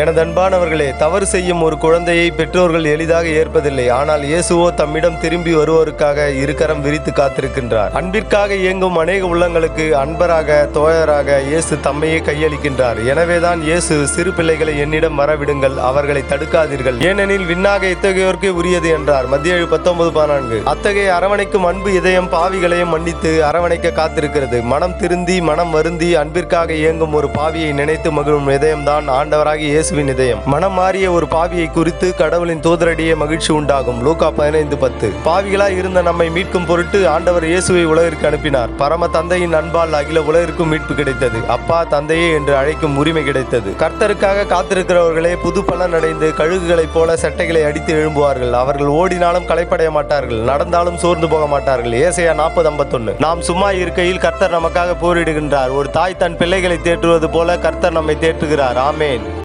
எனது அன்பானவர்களே தவறு செய்யும் ஒரு குழந்தையை பெற்றோர்கள் எளிதாக ஏற்பதில்லை. ஆனால் இயேசுவோ தம்மிடம் திரும்பி வருவோருக்காக இருக்கரம் விரித்து காத்திருக்கின்றார். அன்பிற்காக இயங்கும் அநேக உள்ளங்களுக்கு அன்பராக தோழராக இயேசு தம்மையே கையளிக்கின்றார். எனவேதான் இயேசு சிறு பிள்ளைகளை என்னிடம் வரவிடுங்கள் அவர்களை தடுக்காதீர்கள். ஏனெனில் விண்ணாக இத்தகையோருக்கே உரியது என்றார். மத்திய ஏழு பத்தொன்பது பதினான்கு. அத்தகைய அரவணைக்கும் அன்பு இதயம் பாவிகளையும் மன்னித்து அரவணைக்க காத்திருக்கிறது. மனம் திருந்தி மனம் வருந்தி அன்பிற்காக இயங்கும் ஒரு பாவியை நினைத்து மகிழும் இதயம்தான் ஆண்டவராக இயேசுவின் இதயம். மனம் மாறிய ஒரு பாவியை குறித்து கடவுளின் தூதரடியே மகிழ்ச்சி உண்டாகும். லூகா பதினைந்து பத்து. பாவிகளாய் இருந்த நம்மை மீட்கும் பொருட்டு ஆண்டவர் இயேசுவை உலகிற்கு அனுப்பினார். பரம தந்தையின் அன்பால் அகில உலகிற்கும் மீட்பு கிடைத்தது. அப்பா தந்தையே என்று அழைக்கும் உரிமை கிடைத்தது. கர்த்தருக்காக காத்திருக்கிறவர்களே புது பலன் அடைந்து கழுகுகளைப் போல சட்டைகளை அடித்து எழும்புவார்கள். அவர்கள் ஓடினாலும் களைப்படைய மாட்டார்கள். நடந்தாலும் சோர்ந்து போக மாட்டார்கள். ஏசையா நாற்பது ஐம்பத்தொன்னு. நாம் சும்மா இருக்கையில் கர்த்தர் நமக்காக போரிடுகின்றார். ஒரு தாய் தன் பிள்ளைகளை தேற்றுவது போல கர்த்தர் நம்மை தேற்றுகிறார். ஆமேன்.